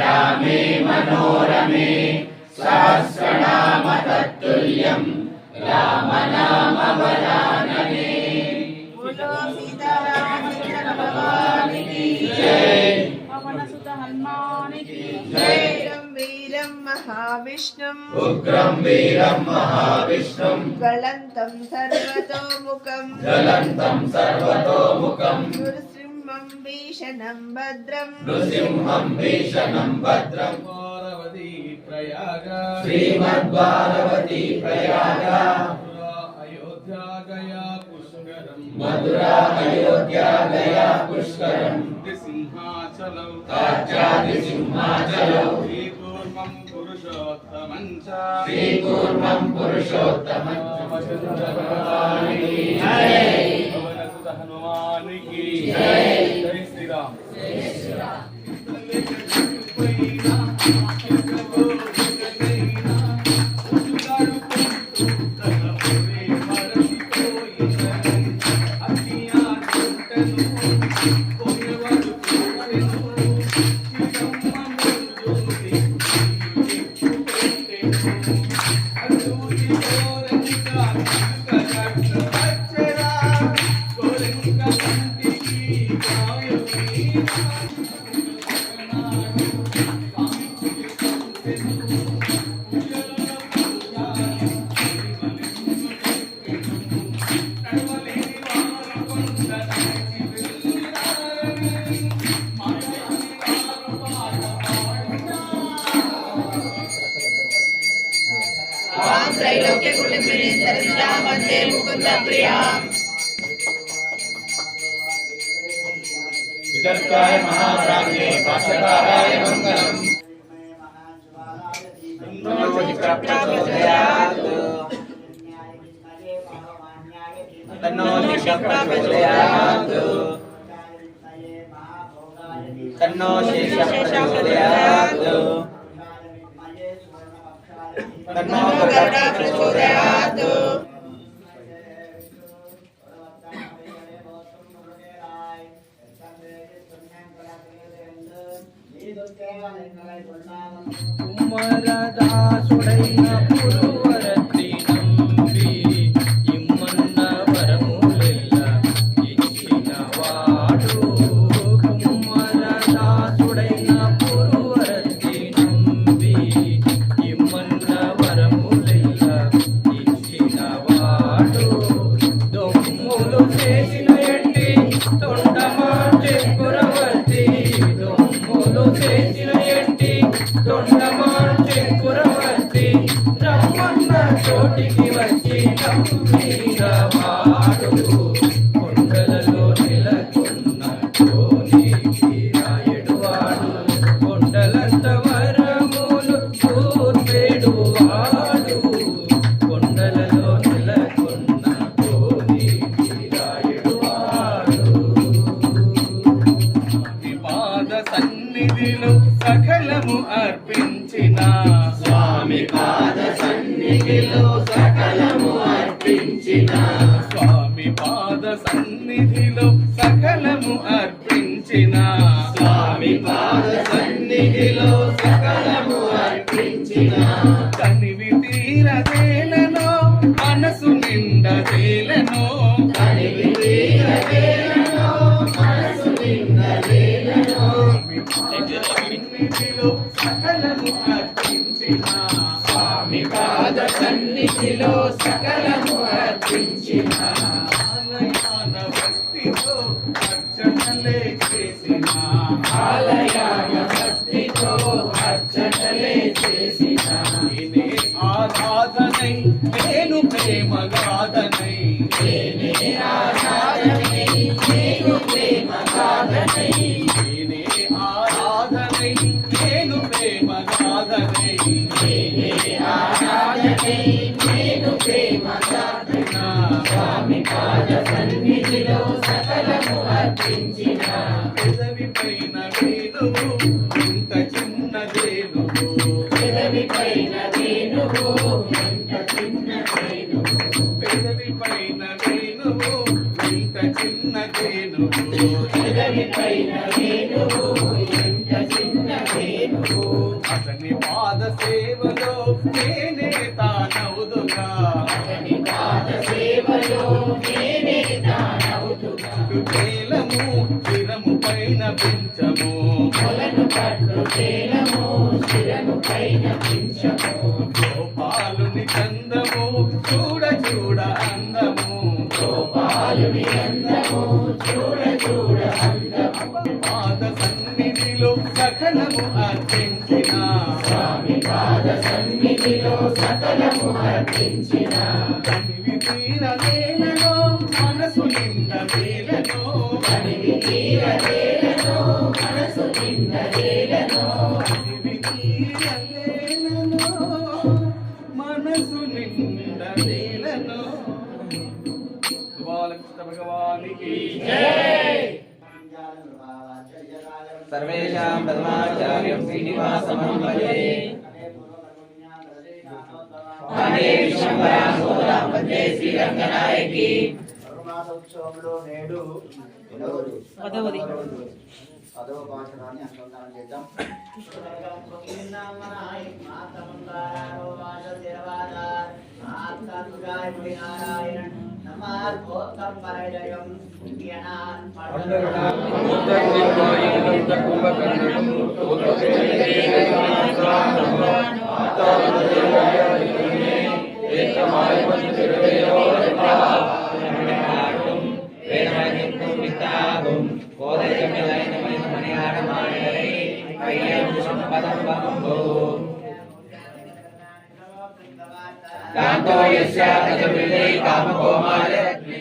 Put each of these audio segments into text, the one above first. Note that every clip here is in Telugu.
రమే మనోరమే సహస్రనామ తత్తుల్యం రామనామ వరాననే సీతారామ భగవానికి జయ महाविष्णु उग्रं वीरं महाविष्णुं गलन्तं सर्वतोमुखं गलन्तं सर्वतोमुखं नृसिंहं भीषणं भद्रं नृसिंहं भीषणं भद्रं पार्वती प्रयागा। अयोध्या गया पुष्करं मधुरा अयोध्या गया पुष्करं सिंहाचलौ। ताचादि सिंहाचलौ। శ్రీకూర్మం పురుషోత్తమ. హనుమానికి జై శ్రీరామ్. वंदे मुकुन्दप्रिया विदर्भाय महाप्राज्ञे पाशकाराय मङ्गलम्। तन्नो निशप्रचोदयात् तन्नो शेषप्रचोदयात् तन्नो गर्भप्रचोदयात् குமரதாசுடைய కోటి స్వామి పాద సన్నిధిలో సకలము అర్పించిన. పెదవి పైన వేణువు చిన్న వేణువు. పెదవి చిన్న వేణువు. పెదవి పైన వేణువు ఇంత చిన్న చిన్న వేణువు. అతని పాద సేవలో నేనే తానవుదుగా. శిరము పైన పెంచము కొలను పట్టు తేలము శిరము పైన పెంచము గోపాలుని చందము చూడ చూడ అందము గోపాలుని అందము చూడ చూడ అందము పాద సన్నిధిలో సకలము అర్పించిన స్వామి పాద సన్నిధిలో సకలము అర్పించిన. తీర నేలలో సర్వేషాం ప్రథమాచార్యం శ్రీనివాసమం భజే హరే విశ్వంబరాంబోధం వందే శ్రీరంగనాయకి. ఉత్సవంలో నేడు పదవది. పదవ పాఠాన్ని అనుసంధానం చేద్దాం. கோதையம் மலையாள மாநிலை பையன் பதம் பகம் போ कान्तो यस्यातजमिने कामकोमालरत्ने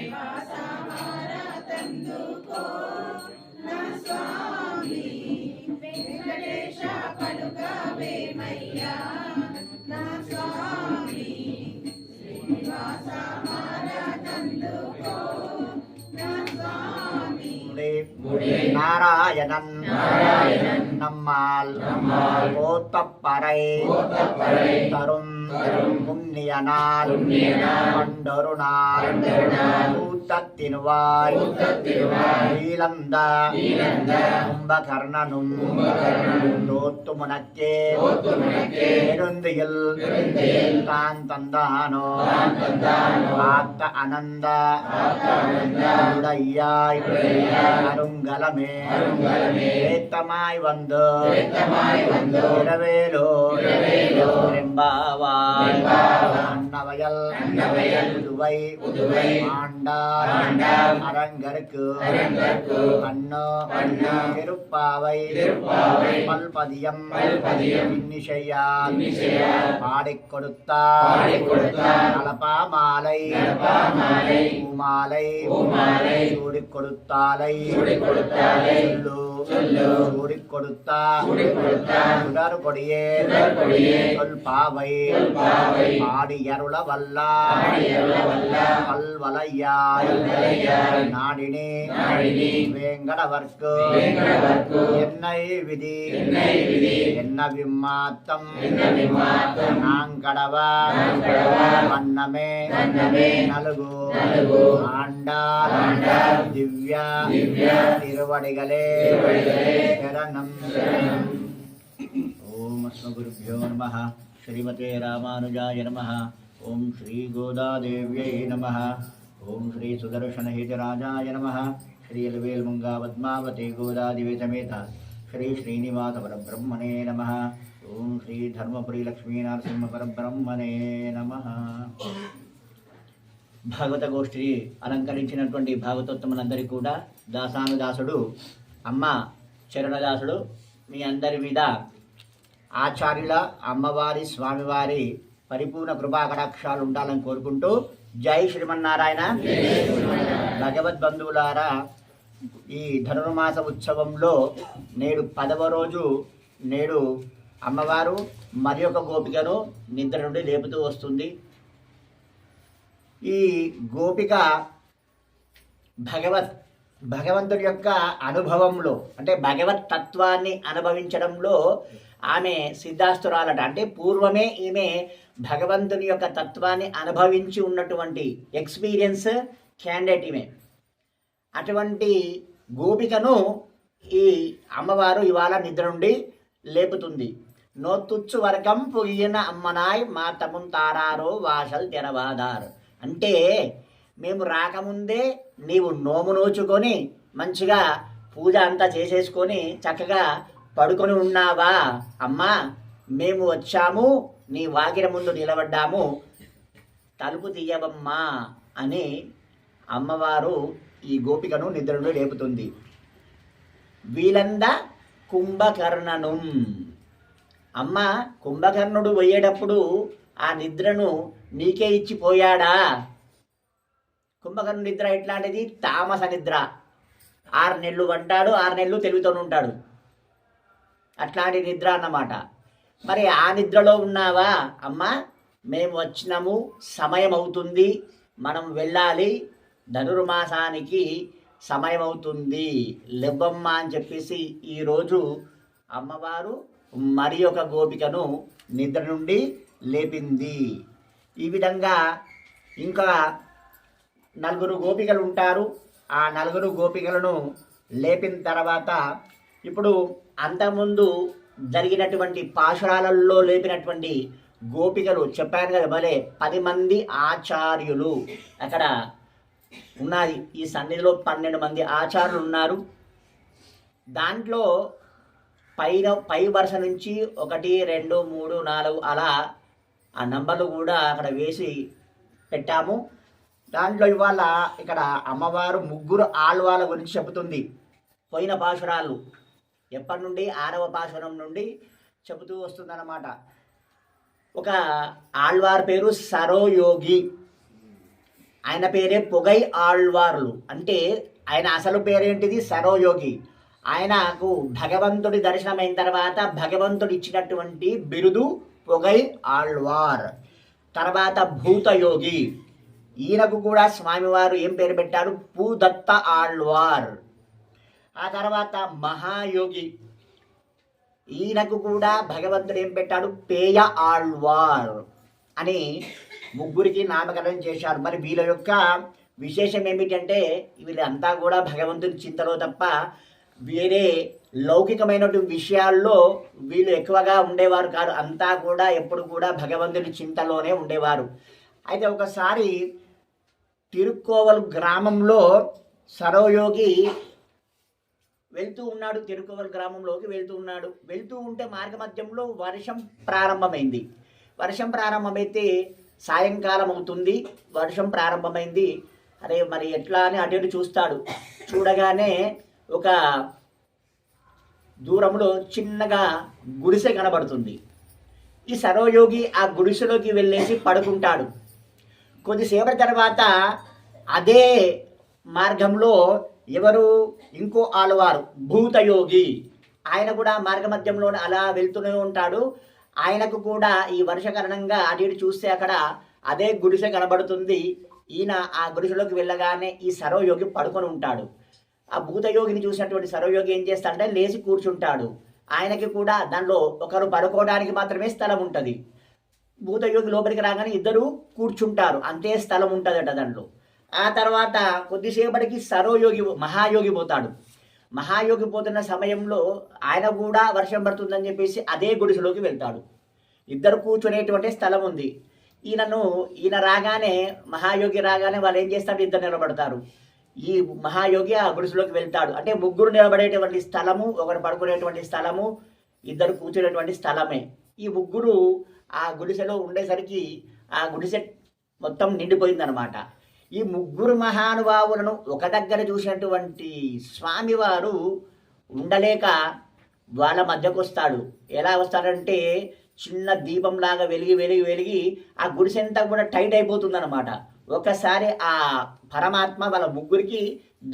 நாராயணன் நம்மால் போத்தப்பறை தரும் புண்ணியனால் பண்டொருநாள் கூத்தத்தினுவாய் நீலந்த கும்பகர்ணனும் தோத்து முனக்கே நெருந்தியில் தான் தந்தானோ. ஆத்த அனந்த உடையாய். அருங்கலமே. ஏத்தமாய் வந்து இரவேலோ ரெம்பாவாய் அன்னவயல் புதுவை ஆண்டார் அரங்கருக்கு கண்ணோ திருப்பாவை பல்பதியம் இன்னிசையால் பாடிக் கொடுத்தார் நலப்பா மாலை பூமாலை சூடிக் கொடுத்தாலை சொல்லு சூடிக் கொடுத்தா சுடர் கொடியே சொல் பாவை பாடியருள வல்லா பல்வலையாய் நாடினே. வேங்கடவர்க்கு. என்னை விதி. என்ன விம்மாத்தம் நாங்கடவா. வண்ணமே. நலுகு. ओम्यो नम श्रीमते राजा नम ओं श्रीगोदादेव्य नम ओं श्री सुदर्शन हितराजा नम श्रीअलवेलमुंगावद्मावते गोदादिवेदमेत श्री श्रीनिवास परब्रह्मणे नम ओं श्रीधर्मपुरी लक्ष्मीनारसिंह परब्रह्मणे नम। భాగవత గోష్ఠి అలంకరించినటువంటి భాగవతోత్తములందరికీ కూడా దాసానుదాసుడు అమ్మ చరణదాసుడు మీ అందరి మీద ఆచార్యుల అమ్మవారి స్వామివారి పరిపూర్ణ కృపా కటాక్షాలు ఉండాలని కోరుకుంటూ జై శ్రీమన్నారాయణ. భగవద్ బంధువులారా ఈ ధనుర్మాస ఉత్సవంలో నేడు పదవ రోజు నేడు అమ్మవారు మరి ఒక గోపికను నిద్ర నుండి లేపుతూ వస్తుంది. ఈ గోపిక భగవత్ భగవంతుడి యొక్క అనుభవంలో అంటే భగవత్ తత్వాన్ని అనుభవించడంలో ఆమె సిద్ధాస్తురాలట. అంటే పూర్వమే ఈమె భగవంతుని యొక్క తత్వాన్ని అనుభవించి ఉన్నటువంటి ఎక్స్పీరియన్స్ క్యాండిడేట్ ఈమె. అటువంటి గోపికను ఈ అమ్మవారు ఇవాళ నిద్ర నుండి లేపుతుంది. నోతుచ్చు వరకం పొయ్యిన అమ్మనాయ్ మా తమున్ తారారో వాసల్ తెరవాదారు. అంటే మేము రాకముందే నీవు నోము నోచుకొని మంచిగా పూజ అంతా చేసేసుకొని చక్కగా పడుకొని ఉన్నావా? అమ్మా మేము వచ్చాము నీ వాకిల ముందు నిలబడ్డాము. తలుపు తీయవమ్మా అని అమ్మవారు ఈ గోపికను నిద్రను లేపుతుంది. వీలంద కుంభకర్ణను. అమ్మ కుంభకర్ణుడు పోయేటప్పుడు ఆ నిద్రను నీకే ఇచ్చిపోయాడా కుంభకర్ణ నిద్ర ఎట్లాంటిది? తామస నిద్ర. ఆరు నెలలు వంటాడు ఆరు నెలలు తెలివితోనే ఉంటాడు. అట్లాంటి నిద్ర అన్నమాట. మరి ఆ నిద్రలో ఉన్నావా? అమ్మా మేము వచ్చినాము సమయం అవుతుంది మనం వెళ్ళాలి ధనుర్మాసానికి సమయం అవుతుంది లెబ్బమ్మ అని చెప్పేసి ఈరోజు అమ్మవారు మరి ఒక గోపికను నిద్ర నుండి లేపింది. ఈ విధంగా ఇంకా నలుగురు గోపికలు ఉంటారు. ఆ నలుగురు గోపికలను లేపిన తర్వాత ఇప్పుడు అంతకుముందు జరిగినటువంటి పాశురాలలో లేపినటువంటి గోపికలు చెప్పాను కదా భలే పది మంది ఆచార్యులు అక్కడ ఉన్నది ఈ సన్నిధిలో పన్నెండు మంది ఆచార్యులు ఉన్నారు. దాంట్లో పైన పై వరుస నుంచి ఒకటి రెండు మూడు నాలుగు అలా ఆ నంబర్లు కూడా అక్కడ వేసి పెట్టాము. దాంట్లో ఇవాళ ఇక్కడ అమ్మవారు ముగ్గురు ఆళ్వాల గురించి చెబుతుంది. పోయిన పాశురాలు ఎప్పటి నుండి? ఆరవ పాశురం నుండి చెబుతూ వస్తుందన్నమాట. ఒక ఆళ్వార్ పేరు సరోయోగి. ఆయన పేరే పొగై ఆళ్వార్లు. అంటే ఆయన అసలు పేరేంటిది? సరోయోగి. ఆయనకు భగవంతుడి దర్శనమైన తర్వాత భగవంతుడు ఇచ్చినటువంటి బిరుదు పొగై ఆళ్వార్. తర్వాత భూతయోగి. ఈయనకు కూడా స్వామివారు ఏం పేరు పెట్టారు? పూదత్త ఆళ్వార్. ఆ తర్వాత మహాయోగి. ఈయనకు కూడా భగవంతుడు ఏం పెట్టాడు? పేయ ఆళ్వార్ అని ముగ్గురికి నామకరణం చేశారు. మరి వీళ్ళ యొక్క విశేషం ఏమిటంటే వీళ్ళంతా కూడా భగవంతుని చింతలో తప్ప వేరే లౌకికమైనటువంటి విషయాల్లో వీళ్ళు ఎక్కువగా ఉండేవారు కాదు. అంతా కూడా ఎప్పుడు కూడా భగవంతుని చింతలోనే ఉండేవారు. అయితే ఒకసారి తిరుక్కోవల్ గ్రామంలో సరోయోగి వెళ్తూ ఉన్నాడు. తిరుకోవల్ గ్రామంలోకి వెళ్తూ ఉన్నాడు. వెళ్తూ ఉంటే మార్గమధ్యంలో వర్షం ప్రారంభమైంది. వర్షం ప్రారంభమైతే సాయంకాలం అవుతుంది. వర్షం ప్రారంభమైంది. అరే మరి ఎట్లా అని అటు ఇటు చూస్తాడు. చూడగానే ఒక దూరంలో చిన్నగా గుడిసె కనబడుతుంది. ఈ సరోయోగి ఆ గుడిసెలోకి వెళ్ళేసి పడుకుంటాడు. కొద్దిసేపటి తర్వాత అదే మార్గంలో ఎవరు ఇంకో ఆలవారు భూతయోగి. ఆయన కూడా మార్గమధ్యంలో అలా వెళ్తూనే ఉంటాడు. ఆయనకు కూడా ఈ వర్ష కారణంగా అటు ఇటు చూస్తే అక్కడ అదే గుడిసె కనబడుతుంది. ఈయన ఆ గుడిసెలోకి వెళ్ళగానే ఈ సరోయోగి పడుకొని ఉంటాడు. ఆ భూతయోగిని చూసినటువంటి సర్వయోగి ఏం చేస్తాడంటే లేచి కూర్చుంటాడు. ఆయనకి కూడా దానిలో ఒకరు పడుకోవడానికి మాత్రమే స్థలం ఉంటుంది. భూతయోగి లోపలికి రాగానే ఇద్దరు కూర్చుంటారు. అంతే స్థలం ఉంటుందట దాంట్లో ఆ తర్వాత కొద్దిసేపటికి సరోయోగి మహాయోగి పోతాడు. మహాయోగి పోతున్న సమయంలో ఆయన కూడా వర్షం పడుతుందని చెప్పేసి అదే గుడిసెలోకి వెళ్తాడు. ఇద్దరు కూర్చునేటువంటి స్థలం ఉంది. ఈయనను ఈయన రాగానే మహాయోగి రాగానే వాళ్ళు ఏం చేస్తారు? ఇద్దరు నిలబడతారు. ఈ మహాయోగి ఆ గుడిసెలోకి వెళ్తాడు. అంటే ముగ్గురు నిలబడేటువంటి స్థలము ఒకరు పడుకునేటువంటి స్థలము ఇద్దరు కూర్చునేటువంటి స్థలమే. ఈ ముగ్గురు ఆ గుడిసెలో ఉండేసరికి ఆ గుడిసె మొత్తం నిండిపోయిందనమాట ఈ ముగ్గురు మహానుభావులను ఒక దగ్గర చూసినటువంటి స్వామివారు ఉండలేక వాళ్ళ మధ్యకు వస్తాడు. ఎలా వస్తాడంటే చిన్న దీపంలాగా వెలిగి వెలిగి వెలిగి ఆ గుడిసెంతా కూడా టైట్ అయిపోతుందన్నమాట. ఒకసారి ఆ పరమాత్మ వాళ్ళ ముగ్గురికి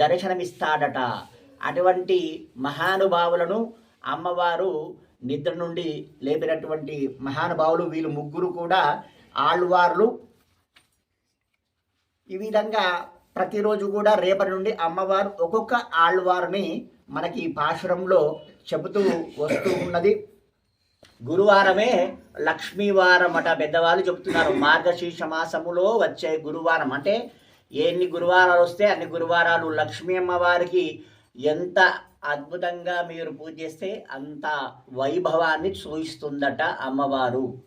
దర్శనమిస్తాడట. అటువంటి మహానుభావులను అమ్మవారు నిద్ర నుండి లేపినటువంటి మహానుభావులు వీళ్ళు ముగ్గురు కూడా ఆళ్వార్లు. ఈ విధంగా ప్రతిరోజు కూడా రేపటి నుండి అమ్మవారు ఒక్కొక్క ఆళ్వారుని మనకి ఈ పాశురంలో చెబుతూ వస్తూ ఉన్నది. గురువారమే లక్ష్మీవారం అట పెద్దవాళ్ళు చెప్తున్నారు మార్గశీర్ష మాసములో వచ్చే గురువారం. అంటే ఎన్ని గురువారాలు వస్తే అన్ని గురువారాలు లక్ష్మీ అమ్మవారికి ఎంత అద్భుతంగా మీరు పూజ చేస్తే అంత వైభవాన్ని చూయిస్తుందట అమ్మవారు.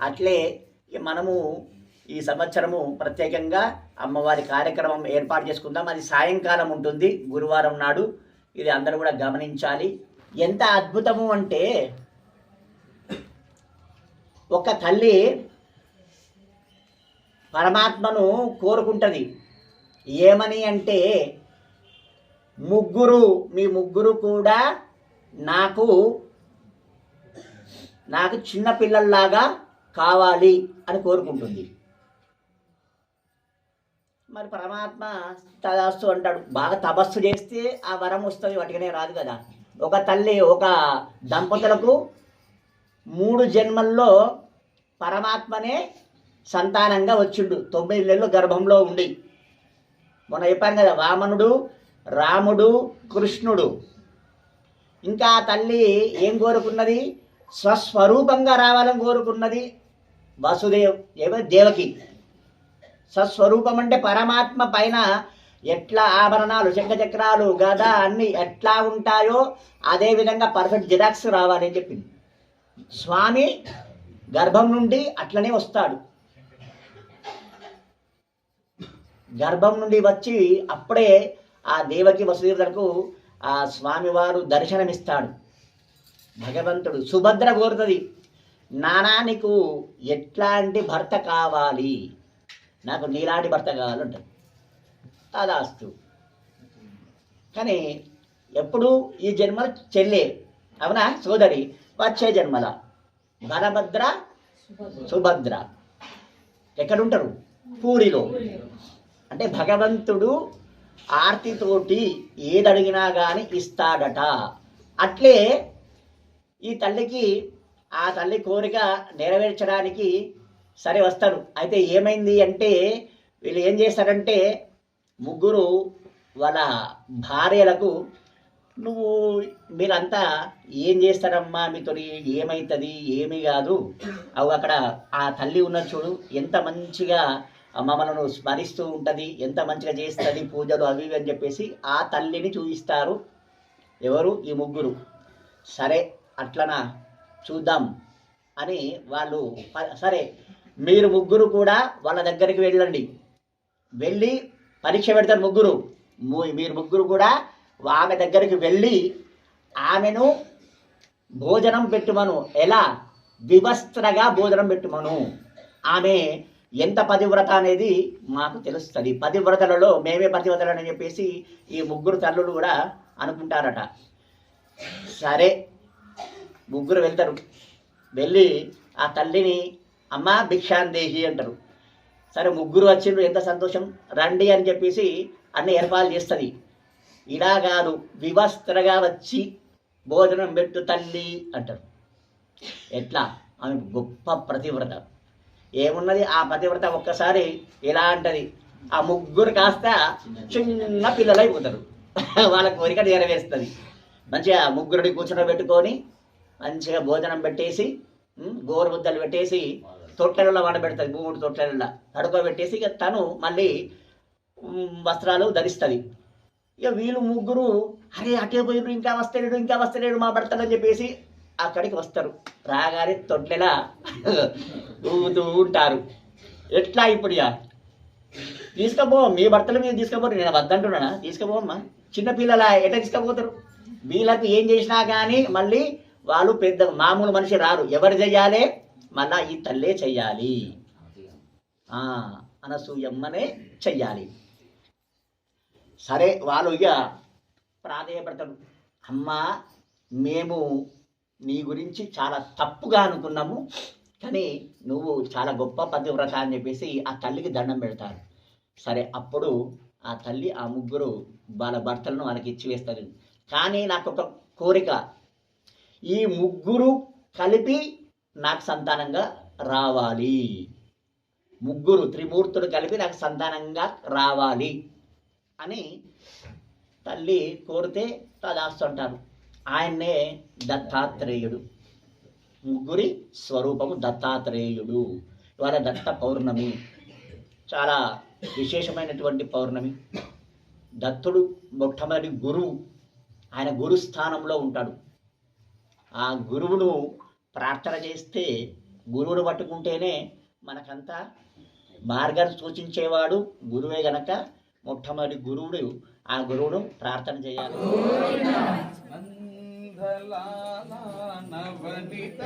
అట్లే మనము ఈ సంవత్సరము ప్రత్యేకంగా అమ్మవారి కార్యక్రమం ఏర్పాటు చేసుకుందాం. అది సాయంకాలం ఉంటుంది గురువారం నాడు. ఇది అందరూ కూడా గమనించాలి. ఎంత అద్భుతము అంటే ఒక తల్లి పరమాత్మను కోరుకుంటుంది. ఏమని అంటే ముగ్గురు మీ ముగ్గురు కూడా నాకు నాకు చిన్న పిల్లల్లాగా కావాలి అని కోరుకుంటుంది. మరి పరమాత్మ తదాస్తు అంటాడు బాగా తపస్సు చేస్తే ఆ వరం వస్తుంది వాటికనే రాదు కదా. ఒక తల్లి ఒక దంపతులకు మూడు జన్మల్లో పరమాత్మనే సంతానంగా వచ్చిండు. తొమ్మిది నెలలు గర్భంలో ఉండి. మొన్న చెప్పాను కదా వామనుడు రాముడు కృష్ణుడు. ఇంకా తల్లి ఏం కోరుకున్నది? స్వస్వరూపంగా రావాలని కోరుకున్నది వసుదేవ్ ఏమో దేవకి. స్వస్వరూపం అంటే పరమాత్మ పైన ఎట్లా ఆభరణాలు శంఖచక్రాలు గద అన్ని ఎట్లా ఉంటాయో అదే విధంగా పర్ఫెక్ట్ జిరాక్స్ రావాలని చెప్పింది. స్వామి గర్భం నుండి అట్లనే వస్తాడు. గర్భం నుండి వచ్చి అప్పుడే ఆ దేవకి వసుదేవులకు ఆ స్వామివారు దర్శనమిస్తాడు. భగవంతుడు సుభద్ర కోరుతుంది నానా నీకు ఎట్లాంటి భర్త కావాలి? నాకు నీలాంటి భర్త కావాలంటాడు తదాస్తు. కానీ ఎప్పుడు ఈ జన్మ చెల్లె అవునా సోదరి? వచ్చే జన్మల. బలభద్ర సుభద్ర. ఎక్కడుంటారు? పూరిలో. అంటే భగవంతుడు ఆర్తితోటి ఏదడిగినా కానీ ఇస్తాడట. అట్లే ఈ తల్లికి ఆ తల్లి కోరిక నెరవేర్చడానికి సరే వస్తారు అయితే ఏమైంది అంటే వీళ్ళు ఏం చేస్తారంటే ముగ్గురు వాళ్ళ భార్యలకు నువ్వు మీరంతా ఏం చేస్తారమ్మా? మీతో ఏమవుతుంది ఏమీ కాదు. అవి అక్కడ ఆ తల్లి ఉన్నది చూడు. ఎంత మంచిగా మమ్మల్ని స్మరిస్తూ ఉంటుంది. ఎంత మంచిగా చేస్తుంది పూజలు అవి ఇవి అని చెప్పేసి ఆ తల్లిని చూపిస్తారు ఎవరు? ఈ ముగ్గురు. సరే అట్లనా? చూద్దాం అని వాళ్ళు సరే మీరు ముగ్గురు కూడా వాళ్ళ దగ్గరికి వెళ్ళండి. వెళ్ళి పరీక్ష పెడతారు ముగ్గురు. మీరు ముగ్గురు కూడా ఆమె దగ్గరికి వెళ్ళి ఆమెను భోజనం పెట్టుమను. ఎలా? వివస్త్రగా భోజనం పెట్టుమను. ఆమె ఎంత పతివ్రత అనేది మాకు తెలుస్తుంది. పతివ్రతలలో మేమే పతివ్రతలని చెప్పేసి ఈ ముగ్గురు తల్లులు కూడా అనుకుంటారట. సరే ముగ్గురు వెళ్తారు. వెళ్ళి ఆ తల్లిని అమ్మ భిక్షాందేహి అంటారు. సరే ముగ్గురు వచ్చిండ్రు ఎంత సంతోషం. రండి అని చెప్పేసి అన్ని ఏర్పాట్లు చేస్తుంది. ఇలా కాదు వివస్త్రగా వచ్చి భోజనం పెట్టు తల్లి అంటారు. ఎట్లా? ఆమె గొప్ప ప్రతివ్రత. ఏమున్నది? ఆ ప్రతివ్రత ఒక్కసారి ఎలా అంటది? ఆ ముగ్గురు కాస్త చిన్న పిల్లలు అయిపోతారు వాళ్ళ కోరిక నెరవేరుస్తుంది మంచిగా ముగ్గురిని కూర్చోబెట్టుకొని మంచిగా భోజనం పెట్టేసి గోరు ముద్దలు పెట్టేసి తొట్టెలలో వండబెడుతుంది. మూడు తొట్టెలలో తడుకోబెట్టేసి ఇక తను మళ్ళీ వస్త్రాలు ధరిస్తుంది. ఇక వీళ్ళు ముగ్గురు అరే అటే పోయిన ఇంకా వస్తలేడు ఇంకా వస్తలేడు మా భర్తలు చెప్పేసి అక్కడికి వస్తారు. రాగానే తొట్లెలా ఊగుతూ ఉంటారు. ఎట్లా ఇప్పుడు ఇక? తీసుకపో మీ భర్తలు మీద తీసుకపోరు నేను వద్దంటున్నానా? తీసుకుపోమ్మా చిన్నపిల్లల ఎట తీసుకుపోతారు? వీళ్ళకి ఏం చేసినా కానీ మళ్ళీ వాళ్ళు పెద్ద మామూలు మనిషి రారు. ఎవరు చెయ్యాలి? మళ్ళా ఈ తల్లే చెయ్యాలి. అనసూయమ్మనే చెయ్యాలి. సరే వాళ్ళు ఇక ప్రాధేయపడతాడు అమ్మా మేము నీ గురించి చాలా తప్పుగా అనుకున్నాము కానీ నువ్వు చాలా గొప్ప పతివ్రత అని చెప్పేసి ఆ తల్లికి దండం పెడతారు. సరే అప్పుడు ఆ తల్లి ఆ ముగ్గురు వాళ్ళ భర్తలను వాళ్ళకి ఇచ్చి వేస్తారు. కానీ నాకు ఒక కోరిక. ఈ ముగ్గురు కలిపి నాకు సంతానంగా రావాలి. ముగ్గురు త్రిమూర్తులు కలిపి నాకు సంతానంగా రావాలి. అని తల్లి కోరితే తదాస్తుంటారు. ఆయన్నే దత్తాత్రేయుడు. ముగ్గురి స్వరూపము దత్తాత్రేయుడు. ఇవాళ దత్త పౌర్ణమి. చాలా విశేషమైనటువంటి పౌర్ణమి. దత్తుడు మొట్టమొదటి గురువు. ఆయన గురు స్థానంలో ఉంటాడు. ఆ గురువును ప్రార్థన చేస్తే గురువును పట్టుకుంటేనే మనకంతా మార్గాన్ని సూచించేవాడు గురువే గనక మొట్టమొదటి గురువుడు ఆ గురువును ప్రార్థన చేయాలి. నవనిత